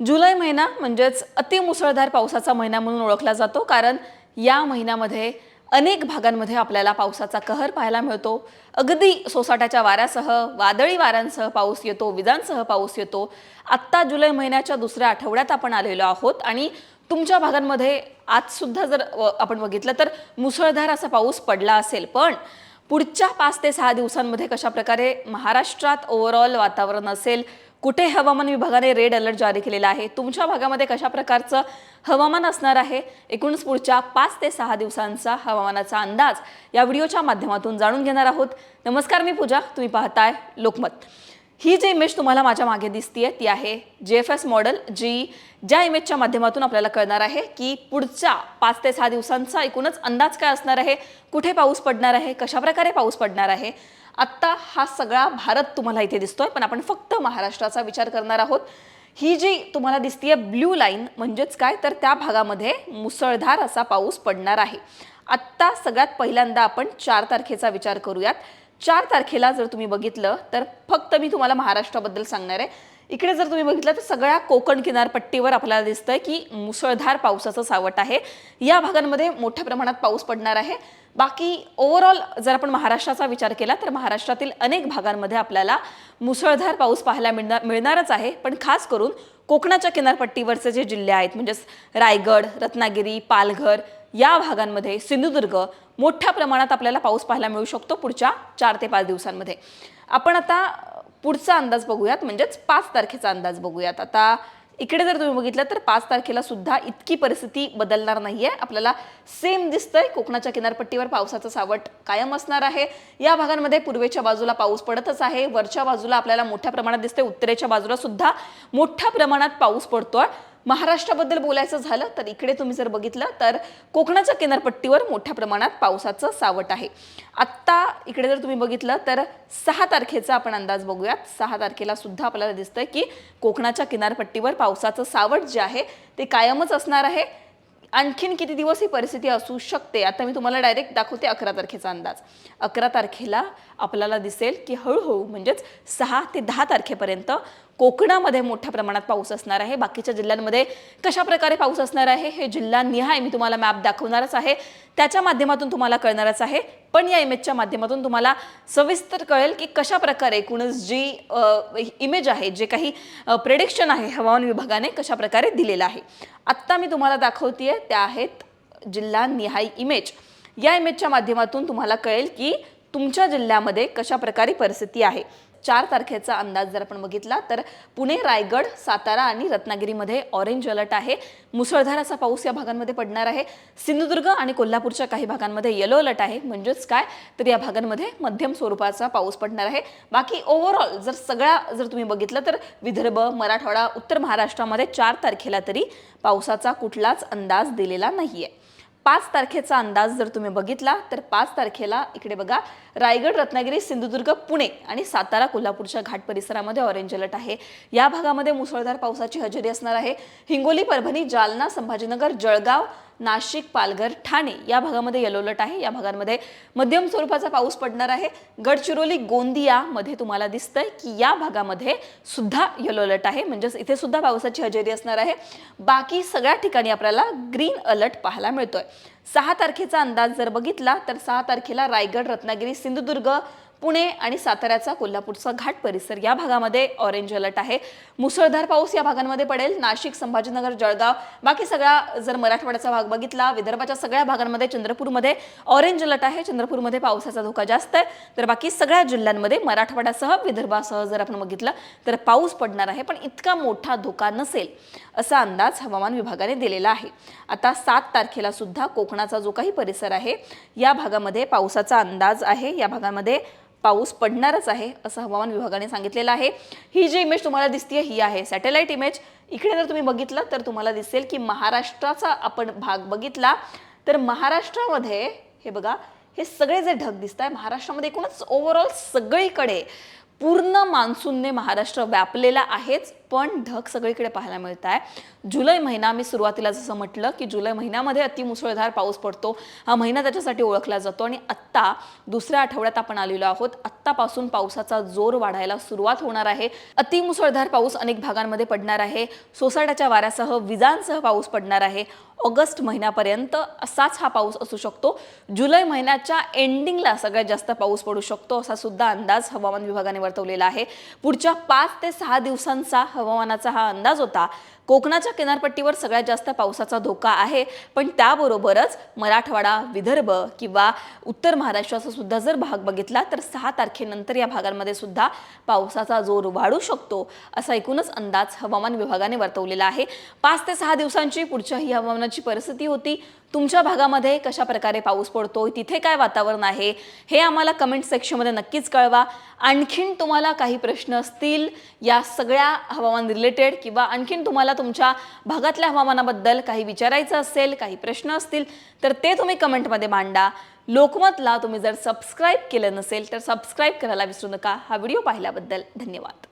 जुलै महिना म्हणजेच अतिमुसळधार पावसाचा महिना म्हणून ओळखला जातो कारण या महिन्यामध्ये अनेक भागांमध्ये आपल्याला पावसाचा कहर पाहायला मिळतो. अगदी सोसाट्याच्या वाऱ्यासह वादळी वाऱ्यांसह पाऊस येतो विजांसह पाऊस येतो. आत्ता जुलै महिन्याच्या दुसऱ्या आठवड्यात आपण आलेलो आहोत आणि तुमच्या भागांमध्ये आजसुद्धा जर आपण बघितलं तर मुसळधार असा पाऊस पडला असेल. पण पुढच्या पाच ते सहा दिवसांमध्ये कशा प्रकारे महाराष्ट्रात ओव्हरऑल वातावरण असेल कुठे हवामान विभागाने रेड अलर्ट जारी केलेला आहे? तुमच्या भागामध्ये कशा प्रकारचं हवामान असणार आहे? एकूणच पुढच्या पाच ते सहा दिवसांचा हवामानाचा अंदाज या व्हिडिओच्या माध्यमातून जाणून घेणार आहोत. नमस्कार मी पूजा. तुम्ही पाहताय लोकमत. ही जी इमेज तुम्हाला माझ्या मागे दिसतीये ती आहे जे एफ एस मॉडेल जी ज्या इमेजच्या माध्यमातून आपल्याला कळणार आहे की पुढच्या पाच ते सहा दिवसांचा एकूणच अंदाज काय असणार आहे? कुठे पाऊस पडणार आहे? कशा प्रकारे पाऊस पडणार आहे? आत्ता हा सगळा भारत तुम्हाला इथे दिसतोय पण आपण फक्त महाराष्ट्राचा विचार करणार आहोत. ही जी तुम्हाला दिसतीये ब्ल्यू लाईन म्हणजेच काय? तर त्या भागामध्ये मुसळधार असा पाऊस पडणार आहे. आत्ता सगळ्यात पहिल्यांदा आपण चार तारखेचा विचार करूयात. चार तारखेला जर तुम्ही बघितलं तर फक्त मी तुम्हाला महाराष्ट्राबद्दल सांगणार आहे. इकडे जर तुम्ही बघितलं तर सगळ्या कोकण किनारपट्टीवर आपल्याला दिसतंय की मुसळधार पावसाचं सावट आहे. या भागांमध्ये मोठ्या प्रमाणात पाऊस पडणार आहे. बाकी ओव्हरऑल जर आपण महाराष्ट्राचा विचार केला तर महाराष्ट्रातील अनेक भागांमध्ये आपल्याला मुसळधार पाऊस पाहायला मिळणार मिळणारच आहे. पण खास करून कोकणाच्या किनारपट्टीवरचे जे जिल्हे आहेत म्हणजेच रायगड रत्नागिरी पालघर या भागांमध्ये सिंधुदुर्ग मोठ्या प्रमाणात आपल्याला पाऊस पाहायला मिळू शकतो पुढच्या चार ते पाच दिवसांमध्ये. आपण आता पुढचा अंदाज बघूयात म्हणजेच पाच तारखेचा अंदाज बघूयात. आता इकडे जर तुम्ही बघितलं तर पाच तारखेला सुद्धा इतकी परिस्थिती बदलणार नाहीये. आपल्याला सेम दिसतंय. कोकणाच्या किनारपट्टीवर पावसाचं सावट कायम असणार आहे. या भागांमध्ये पूर्वेच्या बाजूला पाऊस पडतच आहे. वरच्या बाजूला आपल्याला मोठ्या प्रमाणात दिसतंय. उत्तरेच्या बाजूला सुद्धा मोठ्या प्रमाणात पाऊस पडतोय. महाराष्ट्राबद्दल बोलायचं झालं तर इकडे तुम्ही जर बघितलं तर कोकणाच्या किनारपट्टीवर मोठ्या प्रमाणात पावसाचं सावट आहे. आत्ता इकडे जर तुम्ही बघितलं तर सहा तारखेचा आपण अंदाज बघूयात. सहा तारखेला सुद्धा आपल्याला दिसतंय की कोकणाच्या किनारपट्टीवर पावसाचं सावट जे आहे ते कायमच असणार आहे. आणखीन किती दिवस ही परिस्थिती असू शकते आता मी तुम्हाला डायरेक्ट दाखवते अकरा तारखेचा अंदाज. अकरा तारखेला आपल्याला दिसेल की हळूहळू म्हणजेच सहा ते दहा तारखेपर्यंत कोकणामध्ये मोठ्या प्रमाणात पाऊस असणार आहे. बाकीच्या जिल्ह्यांमध्ये कशा प्रकारे पाऊस असणार आहे हे जिल्हानिहाय मी तुम्हाला मॅप दाखवणारच आहे. त्याच्या माध्यमातून तुम्हाला कळणारच आहे. पण या इमेजच्या माध्यमातून तुम्हाला सविस्तर कळेल की कशा प्रकारे एकूणच जी इमेज आहे जे काही प्रेडिक्शन आहे हवामान विभागाने कशा प्रकारे दिलेलं आहे. आत्ता मी तुम्हाला दाखवतेय त्या आहेत जिल्हा निहाय इमेज या इमेजच्या माध्यमातून तुम्हाला कळेल की तुमच्या जिल्ह्यामध्ये कशा प्रकारे परिस्थिती आहे. चार तारखेचा अंदाज जर आपण बघितला तर पुणे रायगड सातारा आणि रत्नागिरीमध्ये ऑरेंज अलर्ट आहे. मुसळधार असा पाऊस या भागांमध्ये पडणार आहे. सिंधुदुर्ग आणि कोल्हापूरच्या काही भागांमध्ये येलो अलर्ट आहे. म्हणजेच काय? तर या भागांमध्ये मध्यम स्वरूपाचा पाऊस पडणार आहे. बाकी ओव्हरऑल जर सगळा जर तुम्ही बघितलं तर विदर्भ मराठवाडा उत्तर महाराष्ट्रामध्ये चार तारखेला तरी पावसाचा कुठलाच अंदाज दिलेला नाहीये. पाच तारखेचा अंदाज जर तुम्ही बघितला तर पाच तारखेला इकडे बघा रायगड रत्नागिरी सिंधुदुर्ग पुणे आणि सातारा कोल्हापूरच्या घाट परिसरामध्ये ऑरेंज अलर्ट आहे. या भागामध्ये मुसळधार पावसाची हजेरी असणार आहे. हिंगोली परभणी जालना संभाजीनगर जळगाव नाशिक पालघर ठाणे या भागामध्ये येलो अलर्ट आहे. या भागांमध्ये मध्यम स्वरूपाचा पाऊस पडणार आहे. गडचिरोली गोंदियामध्ये तुम्हाला दिसतंय की या भागामध्ये सुद्धा येलो अलर्ट आहे. म्हणजेच इथे सुद्धा पावसाची हजेरी असणार आहे. बाकी सगळ्या ठिकाणी आपल्याला ग्रीन अलर्ट पाहायला मिळतोय. सहा तारखेचा अंदाज जर बघितला तर सहा तारखेला रायगड रत्नागिरी सिंधुदुर्ग पुणे आणि साताऱ्याचा कोल्हापूरचा घाट परिसर या भागामध्ये ऑरेंज अलर्ट आहे. मुसळधार पाऊस या भागांमध्ये पडेल. नाशिक संभाजीनगर जळगाव. बाकी सगळा जर मराठवाड्याचा भाग बघितला विदर्भाच्या सगळ्या भागांमध्ये चंद्रपूरमध्ये ऑरेंज अलर्ट आहे. चंद्रपूरमध्ये पावसाचा धोका जास्त आहे. तर बाकी सगळ्या जिल्ह्यांमध्ये मराठवाड्यासह विदर्भासह जर आपण बघितलं तर पाऊस पडणार आहे. पण इतका मोठा धोका नसेल असा अंदाज हवामान विभागाने दिलेला आहे. आता सात तारखेला सुद्धा कोकणाचा जो काही परिसर आहे या भागामध्ये पावसाचा अंदाज आहे. या भागामध्ये पाऊस पडणारच आहे असं हवामान विभागाने सांगितलेलं आहे. ही जी इमेज तुम्हाला दिसते ही आहे सॅटेलाइट इमेज इकडे जर तुम्ही बघितलं तर तुम्हाला दिसेल की महाराष्ट्राचा आपण भाग बघितला तर महाराष्ट्रामध्ये हे बघा हे सगळे जे ढग दिसत आहे महाराष्ट्रामध्ये एकूणच ओव्हरऑल सगळीकडे पूर्ण मान्सूनने महाराष्ट्र व्यापलेला आहेच पण ढग सगळीकडे पाहायला मिळत आहे जुलै महिना मी सुरुवातीला जसं म्हटलं की जुलै महिन्यामध्ये अतिमुसळधार पाऊस पडतो. हा महिना त्याच्यासाठी ओळखला जातो आणि आत्ता दुसऱ्या आठवड्यात आपण आलेलो आहोत. आत्तापासून पावसाचा जोर वाढायला सुरुवात होणार आहे. अतिमुसळधार पाऊस अनेक भागांमध्ये पडणार आहे. सोसाट्याच्या वाऱ्यासह विजांसह पाऊस पडणार आहे. ऑगस्ट महिन्यापर्यंत असाच हा पाऊस असू शकतो. जुलै महिन्याच्या एंडिंगला सगळ्यात जास्त पाऊस पडू शकतो असा सुद्धा अंदाज हवामान विभागाने वर्तवलेला आहे. पुढच्या पाच ते सहा दिवसांचा हवामानाचा हा अंदाज होता. कोकणाच्या किनारपट्टीवर सगळ्यात जास्त पावसाचा धोका आहे. पण त्याबरोबरच मराठवाडा विदर्भ किंवा उत्तर महाराष्ट्राचा सुद्धा जर भाग बघितला तर सहा तारखेनंतर या भागांमध्ये सुद्धा पावसाचा जोर वाढू शकतो असा एकूणच अंदाज हवामान विभागाने वर्तवलेला आहे. पाच ते सहा दिवसांची पुढच्या ही हवामानाची परिस्थिती होती. तुमच्या भागामध्ये कशा प्रकारे पाऊस पडतो तिथे काय वातावरण आहे? हे आम्हाला कमेंट सेक्शनमध्ये नक्कीच कळवा. आणखीन तुम्हाला काही प्रश्न असतील या सगळ्या हवामान रिलेटेड किंवा आणखीन तुम्हाला तुमच्या भागातल्या हवामानाबद्दल काही विचारायचं असेल काही प्रश्न असतील तर ते तुम्ही कमेंटमध्ये मांडा. लोकमतला तुम्ही जर सबस्क्राईब केलं नसेल तर सबस्क्राईब करायला विसरू नका. हा व्हिडिओ पाहिल्याबद्दल धन्यवाद.